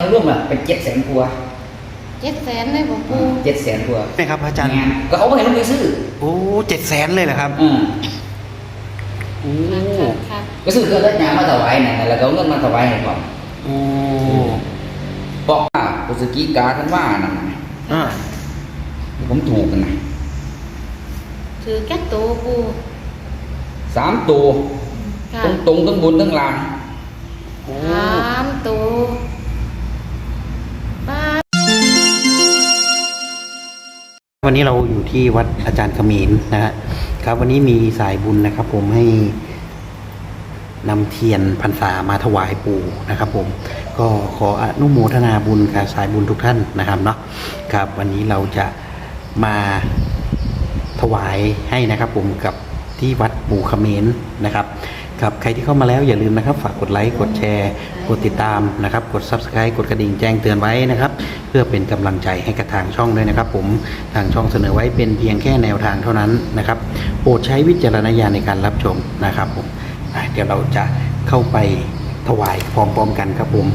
ร่วมอะเป็นเจ็ดแสนกว่าเจ็ดแสนเลยบอกปูเจ็ดแสนกว่าใช่ครับอาจารย์งานก็เขาไม่ให้ลูกไปซื้อโอ้เจ็ดแสนเลยเหรอครับอืมโอ้ครับครับก็ซื้อเครื่องรถยางมาถวายนะแล้วก็เอาเงินมาถวายให้ก่อนโอ้บอกว่าปุสกิกาท่านว่านั่นนะอ่าผมถูกกันนะถือแก้ตัวปูสามตัวค่ะตรงตรงๆทั้งบนทั้งล่างโอ้สามตัว วันนี้เราอยู่ที่วัดอาจารย์ขมินนะฮะครับ วันนี้มีสายบุญนะครับ ผมให้นำเทียนพรรษามาถวายปู่นะครับ ผมก็ขออนุโมทนาบุญกับสายบุญทุกท่านนะครับเนาะครับ วันนี้เราจะมาถวายให้นะครับ ผมกับที่วัดปู่ขมรนะครับ ครับใครที่เข้ามาแล้วอย่าลืมนะครับ ฝากกดไลค์กดแชร์ กดติดตามนะครับ กด subscribe กดกระดิ่งแจ้งเตือนไว้นะครับ เพื่อเป็นกำลังใจให้กับทางช่องด้วยนะครับ ผมทางช่องเสนอไว้เป็นเพียงแค่แนวทางเท่านั้นนะครับโปรดใช้วิจารณญาณในการรับชมนะครับผมอะเดี๋ยวเราจะเข้าไปถวายพร้อมๆกันครับผม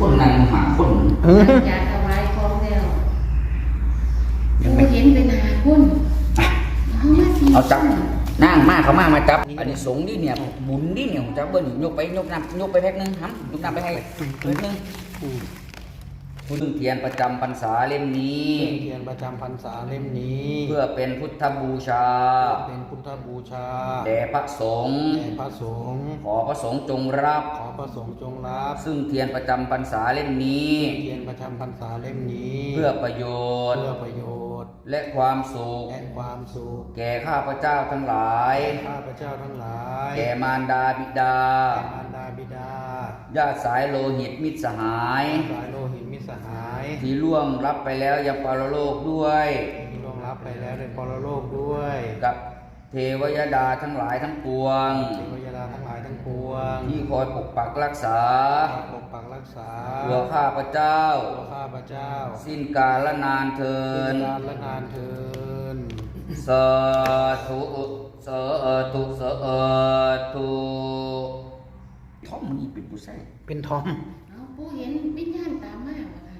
คนนั้นหาคนเอออยากถวายของแล้วยังปูไม่เห็นเป็นหาคุณเอามาสิเอาจับ นั่งมากเขามามาจับ อันนี้สงนี่เนี่ยหมุนนี่เนี่ยผมจับเบิ้ลยกไปยกน้ำยกไปแพ็คนึงครับยกน้ำไปให้แพ็คนึงคุณเทียนประจำพรรษาเล่มนี้ เทียนประจำพรรษาเล่มนี้ เพื่อเป็นพุทธบูชา เป็นพุทธบูชา แด่พระสงฆ์ แด่พระสงฆ์ ขอพระสงฆ์จงรับ ขอพระสงฆ์จงรับ ซึ่งเทียนประจำพรรษาเล่มนี้ เทียนประจำพรรษาเล่มนี้ เพื่อประโยชน์ เพื่อประโยชน์ และความสุขและความสุขแก่ข้าพเจ้าทั้งหลาย ข้าพเจ้าทั้งหลาย แก่มารดาบิดา แก่มารดาบิดา ญาติสายโลหิตมิตรสหาย สายโลหิตมิตรสหาย ที่ล่วงรับไปแล้วยังปรโลกด้วยที่ล่วงรับไปแล้วในปรโลกด้วย กับ เทวยดาทั้งหลายทั้งปวง เทวดาทั้งหลายทั้งปวง ที่คอยปกปักรักษา ปกปักรักษาเพื่อข้าพเจ้าเพื่อข้าพเจ้า สิ้นกาลนานเทินนานและนานเทินสาธุสาธุสาธุท้องมันนี่เป็นผู้ใส่เป็นทอม เอาปูเห็นวิญญาณตามมาบ่ค่ะ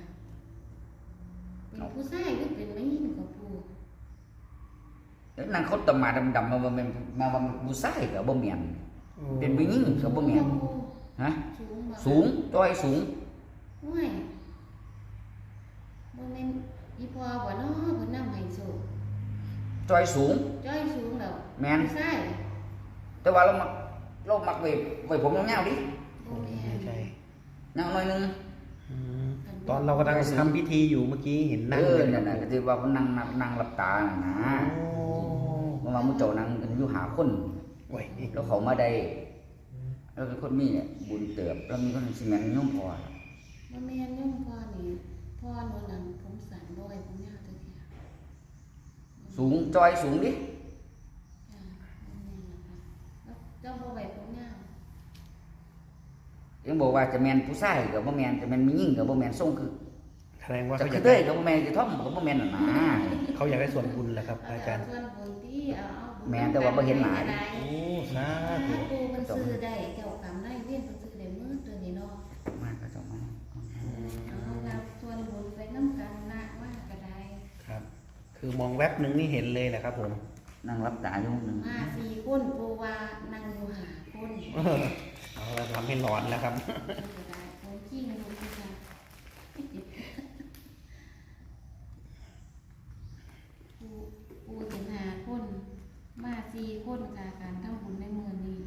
เป็นผู้ชายหรือเป็นไม่ยิ่งกับปู แล้วนางเขาตำมาดำๆมาว่ามันมาว่ามันผู้ใส่กับบ่เมียนเป็นผู้หญิงกับบ่เมียนฮะสูงบ่สูงจ้อยสูงห้วยบ่แม่นอีพ่อบ่เนาะเพิ่นนำให้สูงจ้อยสูงจ้อยสูงแล้วแม่นผู้ชายแต่ว่าเรามักเรามักไว้ไว้ผมยาวๆดิบ่แม่ไม่นใช่ยาวหน่อยนึงอืมตอนเรากำลังทำพิธีอยู่เมื่อกี้เห็นนั่งเออเลยนั่นน่ะก็ที่ว่าเขานั่งนับนั่งหลับตาน่ะนะโอ้เมื่อ วานมุเจ้านั่งกันอยู่หาคนโอ้ยแล้วเขามาได้แล้วก็คนมีเนี่ยบุญเติบแล้วมีคนสิแม่นย่อมพอบ่แม่นยุ่งพ่อนี่พ่อหนูนั่นผมสั่นบ่ให้ผมยาวจักเที่ยสูงจ้อยสูงดิจ้าบ่แม่นนะคะแล้วเจ้าบ่ไว้ผมยาวยังบอกว่าจะแม่นผู้ชายกับบ่แม่นจะแม่นมีหญิงกับบ่แม่นทรงคือ แสดงว่าจะเขาอคืยาอกเด้ได้ยกับบ่แม่นจะท่อมกับบ่แม่นน่ะนะ เขาอยากได้ส่วนบุญแหละครับเอาอาแต่จารย์ส่วนบุญที่เอาเอาบุญแม่นแต่ว่าบ่เห็นหลาย โอ้สาถ้าธุปูมันซื้อได้เจ้ากรรมนายเวรมันซื้อได้มื้อตัวนี้เนาะมากก็จะมาเอาเราส่วนบุญไปน้ำกันนะว่าก็ได้ครับ คือมองแวบหนึ่งนี่เห็นเลยแหละครับผมนั่งรับตาอยู่หนึงมาสี่คนปูว่านั่งอยู่หาคนเออเอาละทำให้หลอนแล้วครับก็ได้ผมขี้งดูสิค่ะปูปูถึงหาคน มาสี่คนกับการทำบุญในมือนี้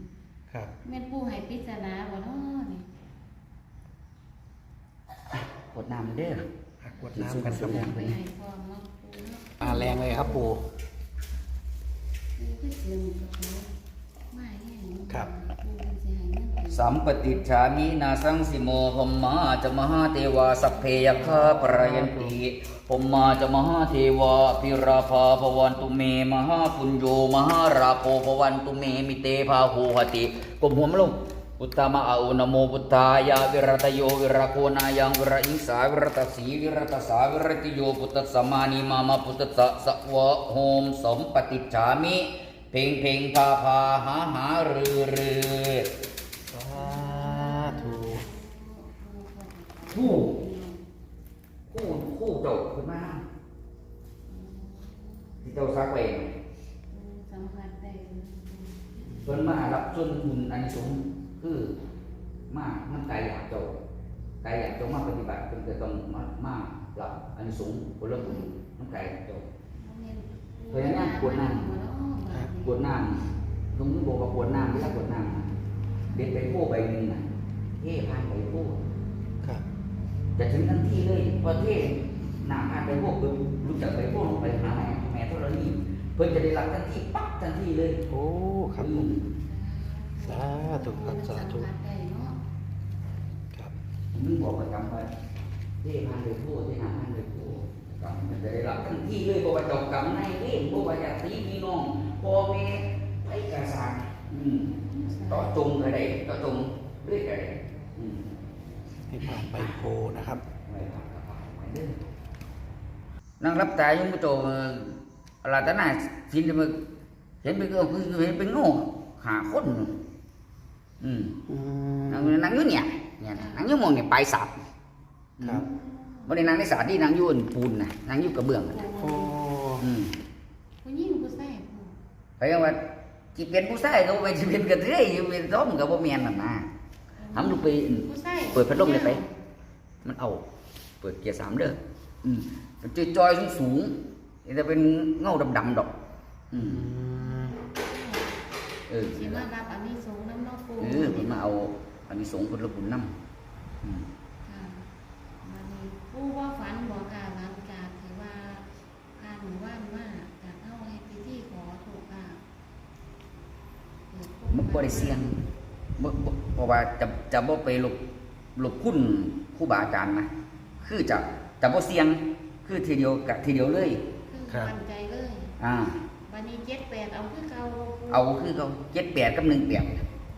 ครับ แม่นปูให้ปริศนาบ่เนาะนี่ กดน้ำเด้อ อะกวดน้ำกัน ครับผมไปให้พร้อมเนาะปูเนาะอ่าแรงเลยครับปู่ปูคือเสียงกับเขามาแห้งครับสัมปติชามินาสังสิโมพมมาจะมหาเทวาสัพเพยคาปรยันติพมมาจะมหาเทวาพิราภาภวันตุเม มหาปุญโยมหาราโปภวันตุเมมิเตภาหูหติกลมหัวมนลง พุทธมะอาอุนโมพุทธายาวิรตโยวิรโคนายังวิรอิงสาวิรตสีวิรตสาวิรติโยพุทธสมานิมามาพุทธสะสะวะโหมสมปฏิชามิเพ่งเพ่งพาพาหาหารือรือสาธุปูขอบคู่คู่คู่เจ้าขึ้นมาที่เจ้าซักไว้สัมผัสได้เพิ่นมารับส่วนบุญอันสูง คือมามันกายอยากเจ้ากายอยากเจ้ามาปฏิบัติเพิ่นก็ต้องมามารับอันสูงผลบุญน้ำกายอยากเจ้าเคยนั่งกวดน้กวดน้ำตรงนี้บอกว่ากวดน้ำไม่ใช่กวดน้ำนะเด็ดไปโป้ใบหนึ่งน่ะเท่พานไปโป้ครับจะถึงทันทีเลยพอเท่หน้าพานไปโป้คือรู้จักไปโป้ลงไปหาแม่แม่เท่านี้เพิ่นจะได้รับทันทีปั๊บทันทีเลย โอ้ครับผมสา ธุครับสาธุสัมผัสได้เนาะครับมึงบอกประจำไปเท่พานไปโป้เท่น้าพานไปโป้กรรมมันจะได้รับทันทีเลยเพราะว่าจ้ากรรมในเล่นเพราะว่าอยากตีพี่น้องพ่อแม่ไอ้กระสานต่อจงก็ได้ต่อจงเรื่อยก็ได้อืมให้ผ่านไปโพนะครับนั่งรับตาอยู่มื้อโตอะไรตาหน้าสินจะมาเห็นเป็นก็คือเห็นเป็นโง่หาคน อืมอืมนั่งนั่งอยู่เนี่ยเนี่ยนะนั่งอยู่หมองเนี่ยปลายสาบครับบ่ได้นั่งในสาที่นั่งอยู่บนปูนน่ะนั่งอยู่กระเบื้องน่ะโอ้อืมผู้หญิงผู้ชายผู้ไปว่าสิเป็นผู้ชายก็บ่แม่นสิเป็นกระเทยสิเป็นซ้อมก็บ่แม่นนั่นนะทำลูกไปผู้ชายเปิดพัดลมเลยไป มันเอา เปิดเกียร์สามเด้ออืมมันจะจอยสูงสูงๆจะเป็นเงาดำๆดอก อือืมมเออสิมารับอันนี้สูงน้ำเนอกปูเออมันมาเอาอันนี้สงผลบุญน้ำอืมค่ะวันนี้ผู้ว่าฝันบอกกล่าวหลังจากที่ว่าการหมู่บ้านว่าจากเข้าให้พิธีขอถูกกล่าวเกิดขึ้มันบ่ได้เสี่ยงบ่บ่เพราะว่าจะจะบ่ไปหลบหลบคุณครูบาอาจารย์นะคือจะจะบ่เสี่ยงคือทีเดียวกะทีเดียวเลย คือมั่นใจเลย อ่า วันนี้เจ็ดแปดเอาคือเก่าเอาคือเขาเจ็ดแปดกับหนึ่งแปด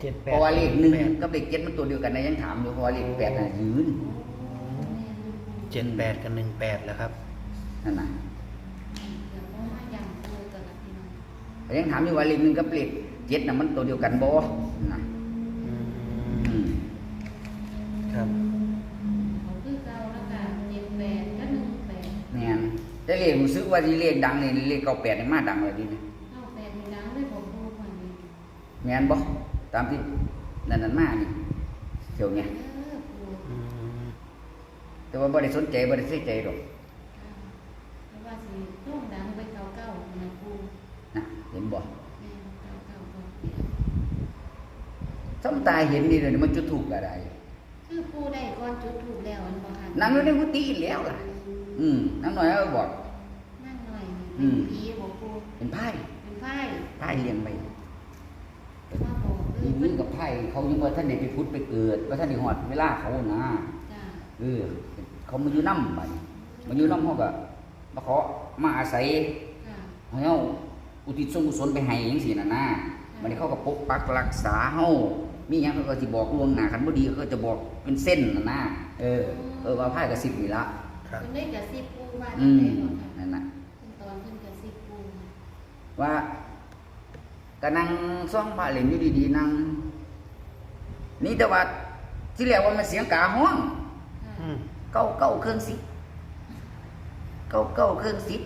เจ็ดแปเพดราะว่าเลขหนึ่งแปดกับเลขเจ็ดมันตัวเดียวกันนะยังถามอยู่เพราะว่าเลขแปดน่ะยืนเจ็ดแปดกับหนึ่งแปดแล้วครับ นั่นน่ะเดี๋ยวต้องมาย้ำตัวกันละพี่น้องแต่ยังถามอยู่ว่าเลขหนึ่งกับเลขเจ็ดน่ะมันตัวเดียวกันบ่นะ อื อื ม ม ครับ เอาคือเก่าแล้วกันเจ็ดแปดก็หนึ่งแปด แม่นแต่เล ขรู้สึกว่าที่เลขดังนี่เลขเก้าแปดนี่มาดังเลยดิเนี่ยเข้าแปดมีดังด้วยผมพูดวันนี้แม่นบ่ตามที่นั่นนั่นมานี่เที่ยวเนี่ยเออปูอืมแต่ว่าบ่ได้สนใจบ่ได้ใส่ใจหรอกเพราะว่าสิช่วงดังไปเก่าเก่าๆนะปูนะเห็นบ่แม่เก่าเก่าเก่าซ้ำตาเห็นนี่เดี๋ยวนี้มันจุดถูกก็ได้คือปูได้ก้อนจุดถูกแล้วอันบ่ค่ะนั่งอยู่ในกุฏิแล้วล่ะ อืมนั่งหน่อยเอาบอกนั่งหน่ อยอืเป็นมผีบอกปูเป็นไพ่เป็นไพ่ไพ่เลี้ยงไปว่าบอกเอมีอมือกับไพ่เขายังว่าท่านได้ไปพุทธไปเกิดว่าท่านได้ฮอดเวลาเขานะจ้าเออเขามาอยู่น้ำไปมาอยู่น้ำเขาก็มาขอมาอาศัยค่ะให้เฮาอุทิศส่วนกุศลไปให้จังซี่น่ะนะมันนี้เขาก็ปกปักรักษาเฮามีหยังเขาก็สิบอกล่วงหน้าคันบ่ดีเขาก็จะบอกเป็นเส้นน่ะนะเออ เออว่าไพ่กับสิบนี่ละ ครับเป็นได้กระซิบปูว่าอืจะมได้หรอค่ะ นั่นน่ะ เป็นตอนขึ้นกระซิบปู ว่าก็นั่งซ่องพระเหล่นอยู่ดีๆนั่งนี่แต่ว่าที่แรกว่ามันเสียงกาห้องเก้าเก้าเครื่องสิเก้าเก้าเครื่องสิบ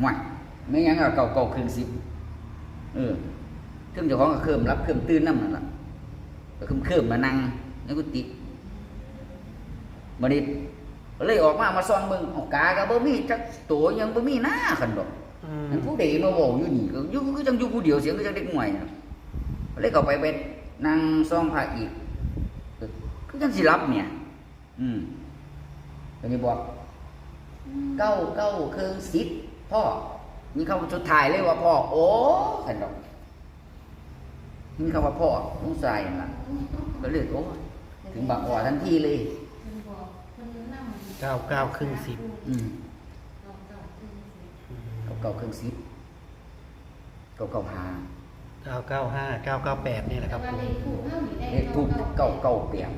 หม่ไม่หยังอะเก้าเก้าเครื่องสิเออเครื่องเจ้าของก็เครื่มรับเครื่มตื่นน้ำนั่นละก็เครื่มเครื่มมานั่งในกุฏิบัดนี้เลยออกมามาซ่องเบิ่งเอากาก็บ่มีจักตัวยังบ่มีหน้าคันดอก ผู้ใดมาบอกอยู่นี่ก็อยู่ก็จังอยู่ผู้เดียวเสียงก็จังเด็กหน่วยนะเลยเข้าไปเป็นนั่งซ่องพระอีกเออก็จังสิรับเนี่ย อืมก็นี่บอกเก้าเก้าเครื่องสิบพ่อนี่เขาสุดท้ายเลยว่าพ่อ โอ้ขันดอกนี่เขาว่าพ่อลุงชายนั่นล่ะก็เลยโอ้ถึงบางอ่อทันทีเลยเพิ่นบอกเพิ่นนั่งเก้าเก้าครึ่งสิบอืม เก้าเก้าครึ่งสิบ อืม เก้าเก้าเครื่องสิบเก้าเก้าหาเก้าเก้าห้าเก้าเก้าแปดนี่แหละคแต่รับว่าผมเลขถูกเท่านี้ได้เลขทูบเก้าเก้าเปียง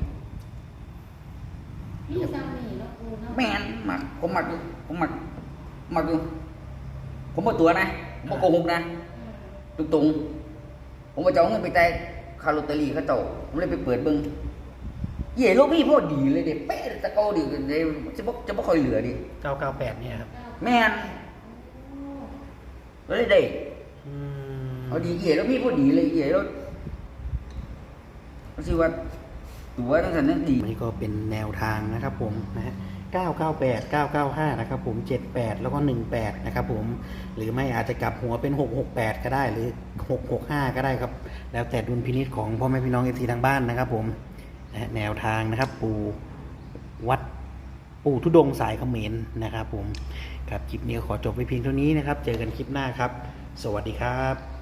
นี่ซ้ำนี่แล้วปูเนาะแม่นมักผมมักอยู่ผมมักมักอยู่ผมบ่ตัวนะผมบ่โกหกนะเออตรงๆผมว่าจะเอาเงินไปแต่คาร์ลอตเตอรี่เขาเจ้าผมเลยไปเปิดเบิ่งเย่ลูกพี่พอดีเลยเด็เป๊ะตะโกดิเดี๋ยวจะบ่จะบ่ค่อยเหลือดิเก้าเก้าแปดเนี่ยครับ แม่น เลยได้อืมเอาดีเย่ลูกพี่พอดีเลยเย่แล้วสิว่าตัวตั้งแต่นั้นดีอันนี้ก็เป็นแนวทางนะครับผมนะฮะ998 995 นะครับผม 78 แล้วก็ 18 นะครับผม หรือไม่อาจจะกลับหัวเป็น 668 ก็ได้ หรือ 665 ก็ได้ครับ แล้วแต่ดุลพินิจของพ่อแม่พี่น้องเอฟซีทางบ้านนะครับผมนะฮะแนวทางนะครับ ปู่วัด ปู่ทุดงสายเขมรนะครับผมครับคลิปนี้ขอจบไปเพียงเท่านี้นะครับ เจอกันคลิปหน้าครับ สวัสดีครับ